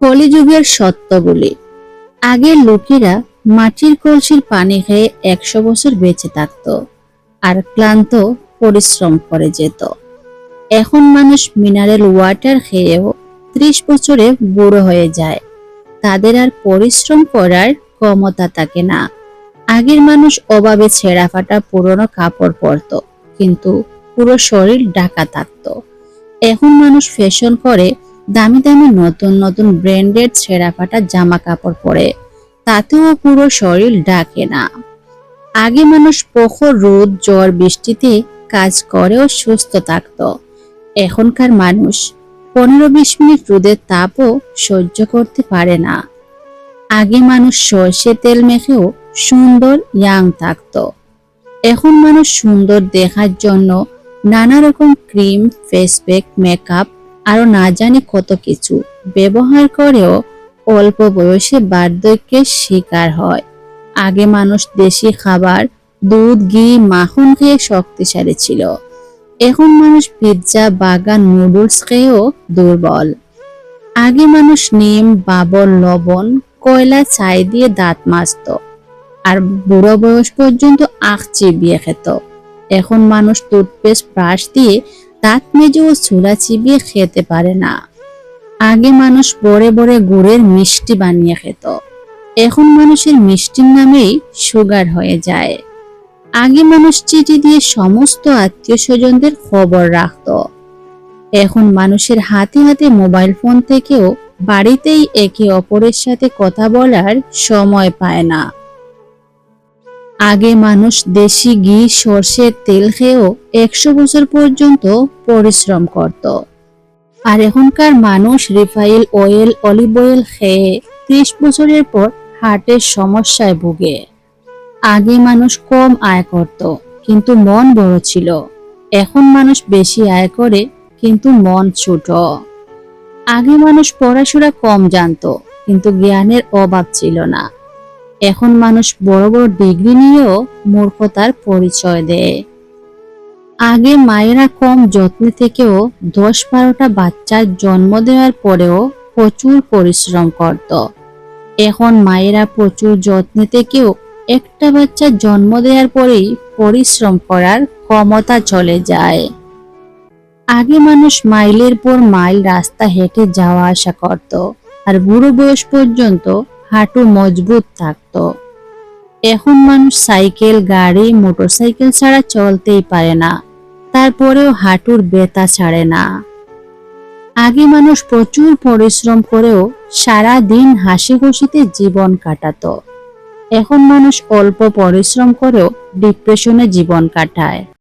কলিযুগের সত্যগুলি। আগের লোকেরা মাটির কলসির পানি খেয়ে একশো বছর বেঁচে থাকত আর ক্লান্ত পরিশ্রম করে যেত। এখন মানুষ মিনারেল ওয়াটার খেয়েও ত্রিশ বছরে বুড়ো হয়ে যায়। তাদের আর পরিশ্রম করার ক্ষমতা থাকে না। আগের মানুষ অভাবে ছেঁড়া ফাটা পুরনো কাপড় পরত, কিন্তু পুরো শরীর ঢাকা থাকতো। এখন মানুষ ফ্যাশন করে দামি দামি নতুন নতুন ব্র্যান্ডেড ছেঁড়া ফাটা জামা কাপড় পরে। তাতেও পুরো শরীর ডাকে না। আগে মানুষ প্রখর রোদ, জ্বর, বৃষ্টিতে কাজ করেও সুস্থ থাকতো। এখনকার মানুষ পনেরো বিশ মিনিট রোদের তাপও সহ্য করতে পারে না। আগে মানুষ সর্ষে তেল মেখেও সুন্দর ইয়াং থাকতো। এখন মানুষ সুন্দর দেখার জন্য নানা রকম ক্রিম, ফেস প্যাক, মেকআপ আরও না জানি কত কিছু। ব্যবহার করেও অল্প বয়সে বার্ধক্যের শিকার হয়। আগে মানুষ দেশি খাবার, দুধ, ঘি, মাখন খেয়ে শক্তিশালী ছিল। এখন মানুষ পিৎজা, বাগান, নুডলস খেয়েও দুর্বল। আগে মানুষ নিম বাবর লবণ, কয়লা, ছাই দিয়ে দাঁত মাজত। আর বুড়ো বয়স পর্যন্ত আখ চিবিয়ে খেত। এখন মানুষ টুথপেস্ট, ব্রাশ দিয়ে দাঁত মেজে ও চুলা চিবিয়ে খেতে পারে না। আগে মানুষ বড়ে বড়ে গুড়ের মিষ্টি বানিয়ে খেত। এখন মানুষের মিষ্টির নামেই সুগার হয়ে যায়। আগে মানুষ চিঠি দিয়ে সমস্ত আত্মীয় স্বজনদের খবর রাখত। এখন মানুষের হাতে হাতে মোবাইল ফোন থেকেও বাড়িতেই একে অপরের সাথে কথা বলার সময় পায় না। আগে মানুষ দেশি ঘি, সর্ষের তেল খেয়েও একশো বছর পর্যন্ত পরিশ্রম করত। আর এখনকার মানুষ রিফাইল অয়েল, অলিভ অয়েল খেয়ে ত্রিশ বছরের পর হার্টের সমস্যায় ভুগে। আগে মানুষ কম আয় করত, কিন্তু মন বড় ছিল। এখন মানুষ বেশি আয় করে, কিন্তু মন ছোট। আগে মানুষ পড়াশোনা কম জানতো, কিন্তু জ্ঞানের অভাব ছিল না। এখন মানুষ বড় বড় ডিগ্রি নিয়েও মূর্খতার পরিচয় দেয়। আগে মায়েরা কম যত্নে থেকেও দশ বারোটা বাচ্চার জন্ম দেওয়ার পরেও প্রচুর পরিশ্রম করত। এখন মায়েরা প্রচুর যত্নে থেকেও একটা বাচ্চা জন্ম দেওয়ার পরেই পরিশ্রম করার ক্ষমতা চলে যায়। আগে মানুষ মাইলের পর মাইল রাস্তা হেঁটে যাওয়া আসা করত, আর বুড়ো বয়স পর্যন্ত হাঁটু মজবুত থাকতো। এখন মানুষ সাইকেল, গাড়ি, মোটরসাইকেল ছাড়া চলতেই পারে না। তারপরেও হাঁটুর ব্যথা ছাড়ে না। আগে মানুষ প্রচুর পরিশ্রম করেও সারা দিন হাসি খুশিতে জীবন কাটাতো। এখন মানুষ অল্প পরিশ্রম করেও ডিপ্রেশনে জীবন কাটায়।